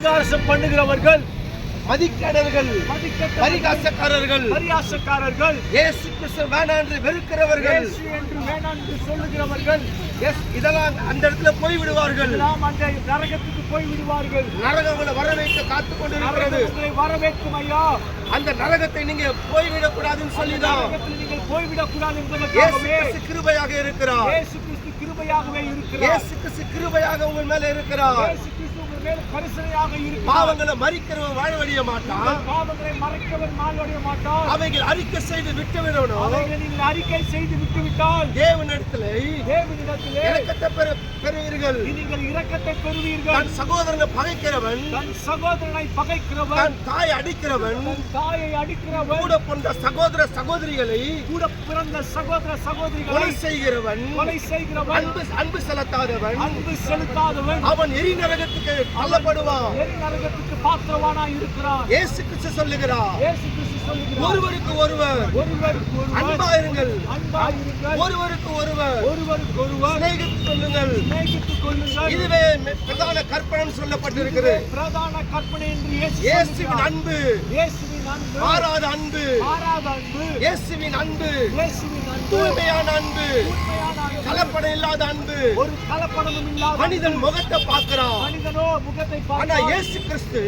பரிகாசம் பண்ணுகிறவர்கள் மதிக்கடர்கள் பரிகாசக்காரர்கள் பரியாசக்காரர்கள் இயேசு கிறிஸ்து வேணாம் என்று வெறுக்கிறவர்கள் என்று வேணாம் என்று சொல்லுகிறவர்கள் எஸ் இதெல்லாம் அந்த இடத்துல போய் விடுவார்கள் எல்லாம் அந்த நரகத்துக்கு போய் விடுவார்கள் நரகங்களை வரவேற்க காத்து கொண்டிருக்கிறது. ஐயா. அந்த நரகத்தை நீங்க போய்விடக் கூடாதுன்னு சொல்லிதான். நீங்கள் போய்விடக் கூடாது இயேசு என்பதற்காகவே கிறிஸ்து கிருபையாக இருக்கிறார். இயேசு கிறிஸ்து கிருபையாகவே இருக்கிறார். இயேசு கிறிஸ்து கிருபையாக உங்கள் மேல இருக்கிறார். கரிசனையாக இருக்கிறார். பாவங்களை மறிக்கிறவன் மாட்டான். பாவங்களை மறைக்கவர் மால்வடைய மாட்டார் அவைகள் அறிக்கை செய்து விட்டு விடணும். அவைகளை அறிக்கை செய்து விட்டுவிட்டால் தேவனிடத்துல தேவனிடத்திலே இறக்கத்தை பெற பெறுவீர்கள். நீங்கள் இரக்கத்தை பெறுவீர்கள். தன் சகோதரனை பகைக்கிறவன் தன் சகோதரனை பகைக்கிறவன் தன் தாய் அடிக்கிறவன் தன் தாயை அடிக்கிறவன் கூட போன்ற சகோதர சகோதரிகளை கூட பிறந்த சகோதர சகோதரிகளை கொலை செய்கிறவன் கொலை செய்கிறவன் அன்பு அன்பு செலுத்தாதவன் அன்பு செலுத்தாதவன் அவன் எரி நரகத்துக்கு தள்ளப்படுவான். எரி நரகத்துக்கு பாத்திரவானாய் இருக்கிறார் இயேசு கிறிஸ்து சொல்லுகிறார். இயேசு கிறிஸ்து ஒருவருக்கு ஒருவர். ஒருவருக்கு ஒருவர் அன்பாயிருங்கள். ஒருவருக்கு ஒருவர். ஒருவருக்கு ஒருவர் சிநேகித்துக் கொள்ளுங்கள். சிநேகித்துக் கொள்ளுங்கள் இதுவே பிரதான கற்பனை சொல்லப்பட்டிருக்கிறது. பிரதான கற்பனை என்று இயேசுவின் அன்பு. இயேசுவின் அன்பு. மாறாத அன்பு மாறாத அன்பு இயேசுவின் அன்பு. இயேசுவின் அன்பு தூய்மையான அன்பு. கலப்படம் இல்லாத அன்பு. ஒரு கலப்படமும் இல்லாத மனிதன் முகத்தை பார்க்கிறான். மனிதனோ முகத்தை ஆனா இயேசு கிறிஸ்து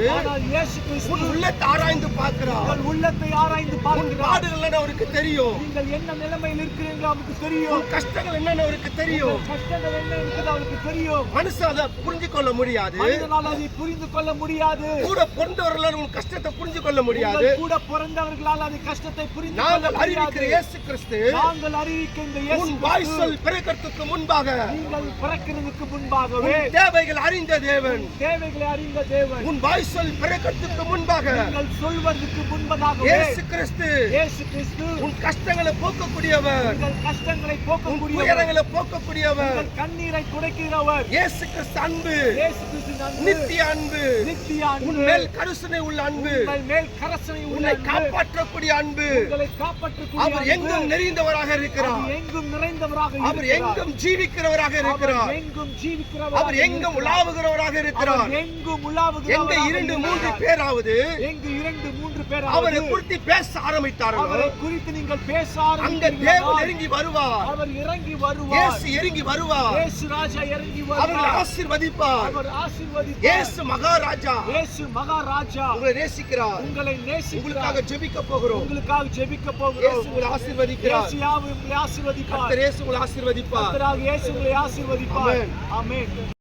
இயேசு உன் கிறிஸ்து உள்ளத்தை ஆராய்ந்து பார்க்கிறார். உங்கள் உள்ளத்தை ஆராய்ந்து உன் பார்க்கிறார். பாடுகள் அவருக்கு தெரியும். நீங்கள் என்ன நிலைமையில் இருக்கிறீங்களோ அவருக்கு தெரியும். உன் கஷ்டங்கள் என்னன்னு அவருக்கு தெரியும். கஷ்டங்கள் என்ன இருக்குது அவருக்கு தெரியும். மனுஷன் அதை புரிஞ்சு கொள்ள முடியாது. மனிதனால் அதை புரிந்து கொள்ள முடியாது. கூட பிறந்தவர்களால் உன் கஷ்டத்தை புரிஞ்சு கொள்ள முடியாது கூட பிறந்தவர்களால் அது கஷ்டத்தை புரிந்து நாங்கள் அறிவிக்கிற இயேசு கிறிஸ்து நாங்கள் அறிவிக்க இந்த இயேசு உன் வாய் சொல் பிறக்கத்துக்கு முன்பாக நீங்கள் பிறக்கிறதுக்கு முன்பாகவே உன் தேவைகள் அறிந்த தேவன். தேவைகளை அறிந்த தேவன். உன் வாய் சொல் பிறக்கத்துக்கு முன்பாக நீங்கள் சொல்வதற்கு முன்பதாகவே இயேசு கிறிஸ்து இயேசு கிறிஸ்து உன் கஷ்டங்களை போக்கக்கூடியவர். உங்கள் கஷ்டங்களை உன் போக்கக்கூடியவர் துயரங்களை போக்கக்கூடியவர். உங்கள் கண்ணீரை துடைக்கிறவர். இயேசு கிறிஸ்து அன்பு இயேசு கிறிஸ்து அன்பு. நித்திய அன்பு. நித்திய உன் அன்பு மேல் கருசனை உள்ள அன்பு. உங்கள் மேல் கரசனை உள்ள உன்னை காப்பாற்றக்கூடிய அன்பு. உங்களை காப்பாற்றக்கூடிய அவர். எங்கும் நிறைந்தவராக இருக்கிறார். எங்கும் நிறைந்தவராக அவர். எங்கும் ஜீவிக்கிறவராக இருக்கிறார். எங்கும் ஜீவிக்கிறவராக அவர் எங்கும். உலாவுகிறவராக இருக்கிறார். அவர் எங்கும் எங்க உலாவுகிறவராக இரண்டு இருக்கிறார். மூன்று பேராவது எங்கு இரண்டு மூன்று பேர் அவரை குறித்து பேச ஆரம்பித்தார்கள்? அவரை குறித்து நீங்கள் பேச அங்க? தேவன் நெருங்கி வருவார். அவர் இறங்கி வருவார். இயேசு இறங்கி வருவார். இயேசு ராஜா இறங்கி வருவார். ஆசீர்வதிப்பார். அவர் ஆசீர்வதிப்பார். இயேசு மகாராஜா. இயேசு மகாராஜா. உங்களை நேசிக்கிறார். உங்களை நேசிக்கிறார். உங்களுக்காக ஜெபிக்க போகிறோம். உங்களுக்காக ஜெபிக்க இயேசு போகிறோம் உங்களை ஆசீர்வதிக்கிறார். இயேசு யாவும் உங்களை ஆசீர்வதிப்பார். கர்த்தர் இயேசு உங்களை ஆசீர்வதிப்பார். இயேசு உங்களை ஆசீர்வதிப்பார். ஆமென்.